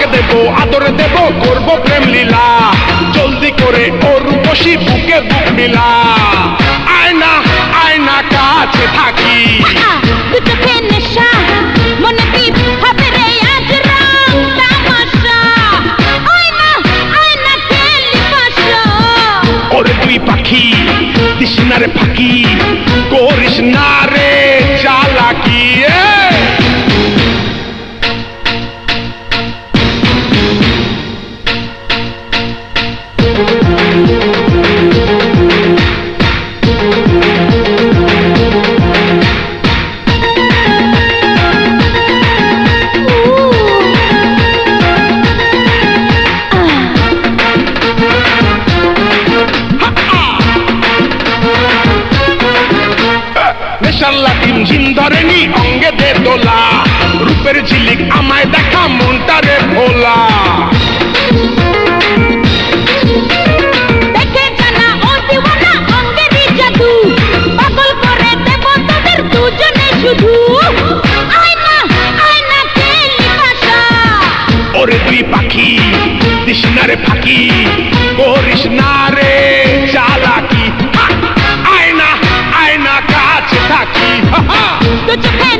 তোমাকে দেবো আদর দেব করব প্রেম লীলা। জলদি করে ওর বসি বুকে বুক মিলা। সিন্দরেনি অঙ্গে দে দোলা। রূপের ঝিলিক আমায় দেখা মনটা রে ভোলা। ওরে তুই পাখি কৃষ্ণারে ফাঁকি করিস না রে চালাকি। Good Japan.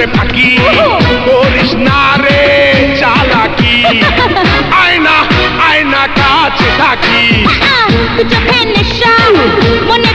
আমার ফাঁকি। করিস না রে চালাকি। আয়না আয়না কাছে থাকি। চোখে নেশা মনে